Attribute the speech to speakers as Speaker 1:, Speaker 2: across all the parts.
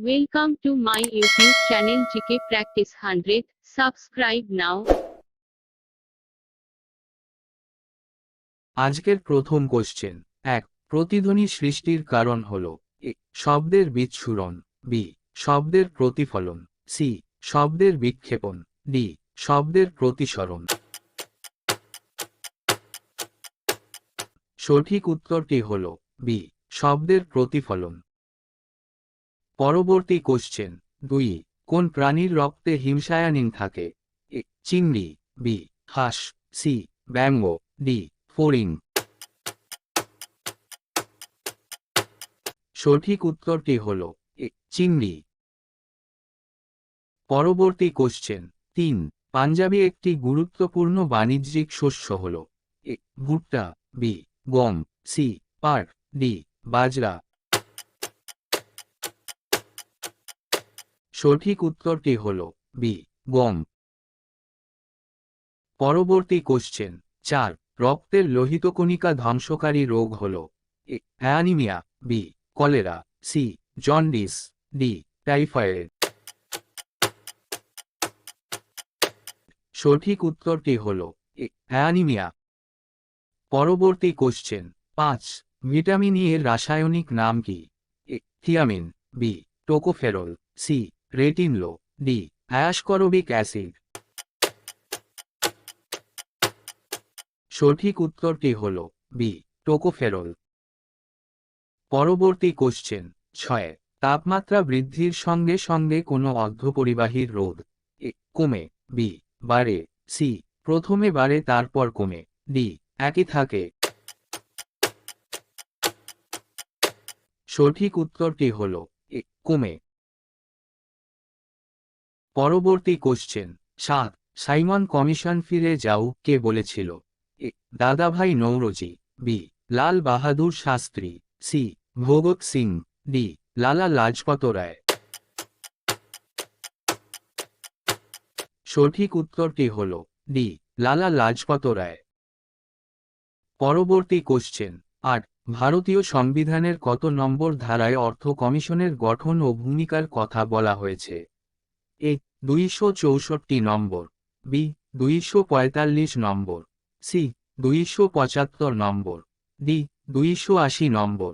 Speaker 1: Welcome to my YouTube channel GK Practice 100. Subscribe now.
Speaker 2: আজকের প্রথম question এক, প্রতিধ্বনি সৃষ্টির কারণ হল এ, শব্দের বিচ্ছুরণ. বি, শব্দের প্রতিফলন. সি, শব্দের বিক্ষেপণ. ডি, শব্দের প্রতিসরণ. সঠিক উত্তরটি হল বি, শব্দের প্রতিফলন. পরবর্তী কোশ্চেন দুই, কোন প্রাণীর রক্তে হিমসায়ানিন থাকে? এ, চিংড়ি, বি, হাঁস, সি ব্যঙ্গ ডি ফোরিং সঠিক উত্তরটি হল, এ, চিংড়ি। পরবর্তী কোশ্চেন তিন, পাঞ্জাবি একটি গুরুত্বপূর্ণ বাণিজ্যিক শস্য হল, এ, ভুট্টা, বি, গম, সি, পাট, ডি, বাজরা। সঠিক উত্তরটি হল? বি, গম। পরবর্তী কোশ্চেন চার, রক্তের লোহিত কণিকা ধ্বংসকারী রোগ হল। A, anaemia. B, cholera. C, jaundice. D, typhoid. সঠিক উত্তরটি হল? A, anaemia. পরবর্তী কোশ্চেন পাঁচ, ভিটামিন ই এর রাসায়নিক নাম কি? থিয়ামিন। B, tocopherol. সি রেটিনলো ডি অ্যাসকরবিক অ্যাসিড। সঠিক উত্তরটি হল বি টোকোফেরল। পরবর্তী কোশ্চেন, ছয়, তাপমাত্রা বৃদ্ধির সঙ্গে সঙ্গে কোনো অর্ধপরিবাহীর রোধ। এ, কমে। বি বাড়ে। সি প্রথমে বাড়ে, তারপর কমে। ডি একই থাকে। সঠিক উত্তরটি হল, এ, কমে। পরবর্তী কোশ্চেন সাত, সাইমন কমিশন ফিরে যাও, কে বলেছিল? A, Dadabhai Naoroji, B, Lal Bahadur Shastri, C, Bhagat Singh, D, Lala Lajpat Rai. সঠিক উত্তরটি হল, ডি, লালা লাজপত রায়। পরবর্তী কোশ্চেন আট, ভারতীয় সংবিধানের কত নম্বর ধারায় অর্থ কমিশনের গঠন ও ভূমিকার কথা বলা হয়েছে? এ দুইশো চৌষট্টি নম্বর, বি, দুইশো পঁয়তাল্লিশ নম্বর, সি, দুইশো পঁচাত্তর নম্বর, ডি, দুইশো আশি নম্বর।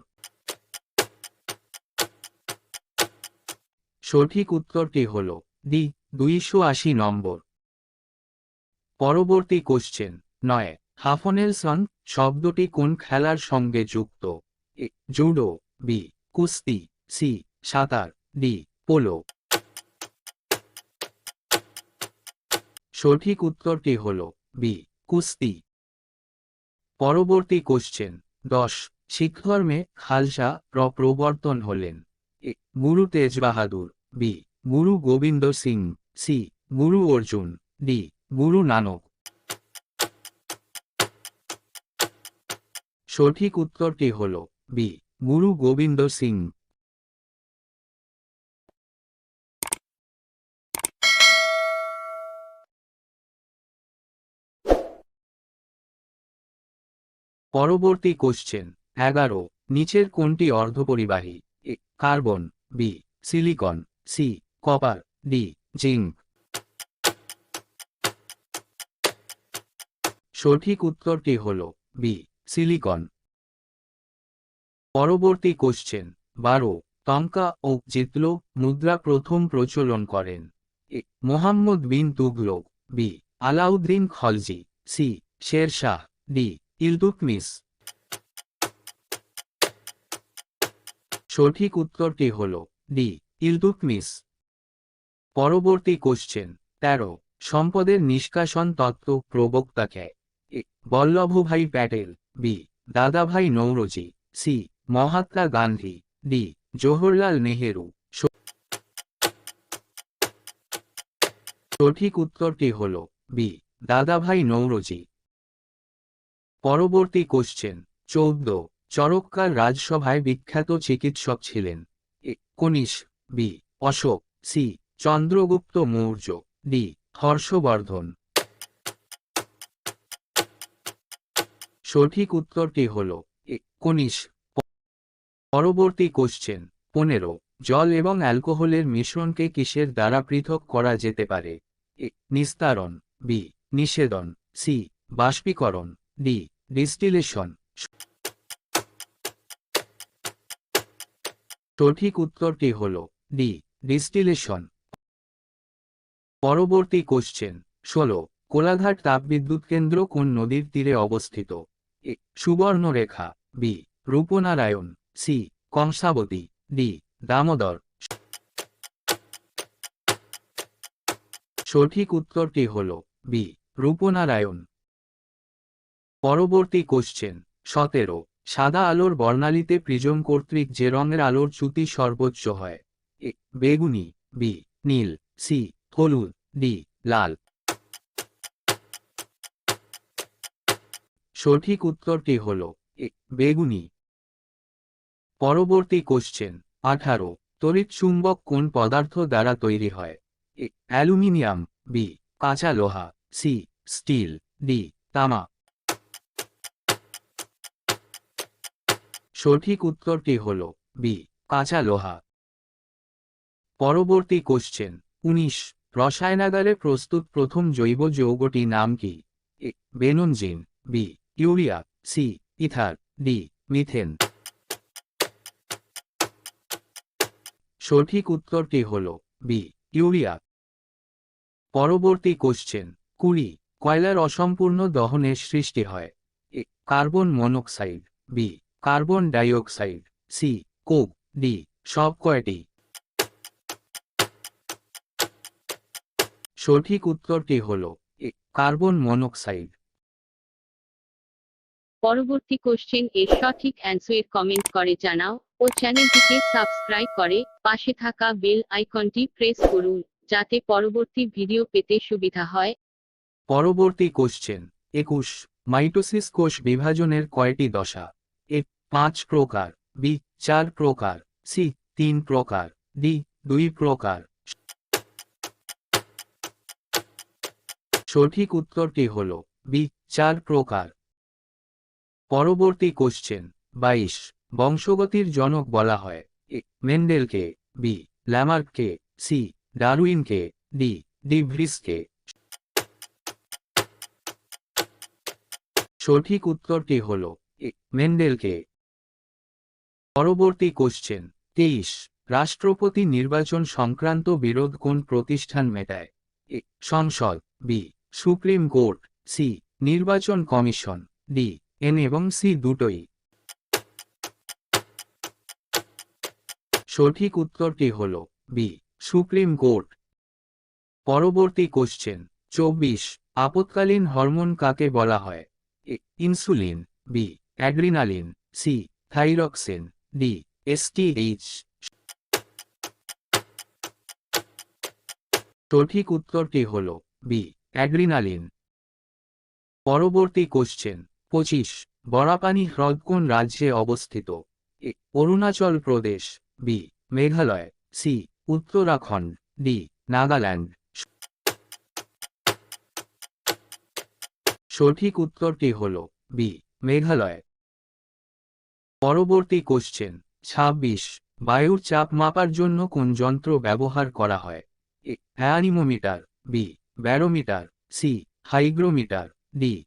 Speaker 2: সঠিক উত্তরটি হল, ডি, দুইশো আশি নম্বর। পরবর্তী কোশ্চেন, নয়, হাফনেলসন শব্দটি কোন খেলার সঙ্গে যুক্ত? জুডো, বি, কুস্তি, সি, সাঁতার, ডি, পোলো। সঠিক উত্তরটি হল বি, কুস্তি। পরবর্তী কোশ্চেন দশ, শিখধর্মে খালসা প্র প্রবর্তন হলেন। এ, গুরু তেজ বাহাদুর বি, গুরু গোবিন্দ সিং, সি, গুরু অর্জুন, ডি, গুরু নানক। সঠিক উত্তরটি হল বি, গুরু গোবিন্দ সিং পরবর্তী কোশ্চেন এগারো, নিচের কোনটি অর্ধপরিবাহী? A, carbon, B, silicon, C, copper, D, zinc. সঠিক উত্তরটি হল বি, সিলিকন। পরবর্তী কোশ্চেন বারো, টঙ্কা ও জিতল মুদ্রা প্রথম প্রচলন করেন। A, Mohammad bin Tughlaq, B, Alauddin Khalji, C Sher Shah D. Iltutmish সঠিক উত্তরটি হল ডি ইলতুতমিস পরবর্তী কোশ্চেন তেরো, সম্পদের নিষ্কাশন তত্ত্ব প্রবক্তা কে? A, Vallabhbhai Patel, B, Dadabhai Naoroji, C, Mahatma Gandhi, D, Jawaharlal Nehru. সঠিক উত্তরটি হল বি, দাদাভাই নৌরজি। পরবর্তী কোশ্চেন চৌদ্দ, চরক্কার রাজসভায় বিখ্যাত চিকিৎসক ছিলেন। A Kanishka B, Ashoka, C, Chandragupta Maurya, D, Harshavardhana. সঠিক উত্তরটি হল, এ কনিষ পরবর্তী কোশ্চেন পনেরো, জল এবং অ্যালকোহলের মিশ্রণকে কিসের দ্বারা পৃথক করা যেতে পারে? নিস্তারণ, বি, নিষেধন, সি, বাষ্পীকরণ। D distillation. সঠিক উত্তরটি হল ডি ডিস্টিলেশন। পরবর্তী কোশ্চেন, ষোলো, কোলাঘাট তাপবিদ্যুৎ কেন্দ্র কোন নদীর তীরে অবস্থিত? A, Subarnarekha, B, Rupnarayan, C, Kangsabati, D, Damodar. সঠিক উত্তরটি হল বি, রূপনারায়ণ। পরবর্তী কোশ্চেন সতেরো, সাদা আলোর বর্ণালীতে প্রিজম কর্তৃক যে রঙের আলোর চ্যুতি সর্বোচ্চ হয়? এ, বেগুনি, বি, নীল, সি, হলুদ, ডি, লাল। সঠিক উত্তরটি হল, এ, বেগুনি। পরবর্তী কোশ্চেন আঠারো, তড়িৎ চুম্বক কোন পদার্থ দ্বারা তৈরি হয়? এ, অ্যালুমিনিয়াম, বি, কাঁচা লোহা, সি, স্টিল, ডি, তামা। সঠিক উত্তরটি হল বি, কাঁচা লোহা। পরবর্তী কোশ্চেন উনিশ, রসায়নাগারে প্রস্তুত প্রথম জৈব যৌগটি নাম কি? A benzene B, urea, C, ether, D, methane. সঠিক উত্তরটি হল বি, ইউরিয়া। পরবর্তী কোশ্চেন কুড়ি, কয়লার অসম্পূর্ণ দহনের সৃষ্টি হয়। A, carbon monoxide, B carbon dioxide C coke D সব কয়টি? সঠিক উত্তরটি হল কার্বন মনোক্সাইড।
Speaker 1: পরবর্তী কোশ্চেন এর সঠিক অ্যান্সার কমেন্ট করে জানাও ও চ্যানেলটিকে সাবস্ক্রাইব করে পাশে থাকা বেল আইকনটি প্রেস করুন যাতে পরবর্তী ভিডিও পেতে সুবিধা হয়।
Speaker 2: পরবর্তী কোশ্চেন একুশ মাইটোসিস কোষ বিভাজনের কয়টি দশা? পাঁচ প্রকার, বি, চার প্রকার, সি, তিন প্রকার, ডি, দুই প্রকার। সঠিক উত্তরটি হল, বি, চার প্রকার। পরবর্তী কোশ্চেন বাইশ, বংশগতির জনক বলা হয়। এ, মেন্ডেলকে, বি, ল্যামার্ককে, সি, ডারউইনকে, ডি ডি ভ্রিসকে সঠিক উত্তরটি হল, এ, মেন্ডেলকে পরবর্তী কোশ্চেন তেইশ, রাষ্ট্রপতি নির্বাচন সংক্রান্ত বিরোধ কোন প্রতিষ্ঠান মেটায়? এ, সংসদ, বি, সুপ্রিম কোর্ট, সি, নির্বাচন কমিশন, ডি, এন এবং সি দুটোই। সঠিক উত্তরটি হল বি, সুপ্রিম কোর্ট। পরবর্তী কোশ্চেন চব্বিশ, আপৎকালীন হরমোন কাকে বলা হয়? A, insulin, B, adrenaline, C, thyroxine. D STH সঠিক উত্তরটি হল বি অ্যাড্রিনালিন। পরবর্তী কোশ্চেন পঁচিশ, বরাপানি হ্রদ কোন রাজ্যে অবস্থিত? A, Arunachal Pradesh B Meghalaya C Uttarakhand D Nagaland. সঠিক উত্তরটি হল বি মেঘালয়। পরবর্তী কোশ্চেন ছাব্বিশ, বায়ুর চাপ মাপার জন্য কোন যন্ত্র ব্যবহার করা হয়? A, anemometer, B, barometer, C, hygrometer, D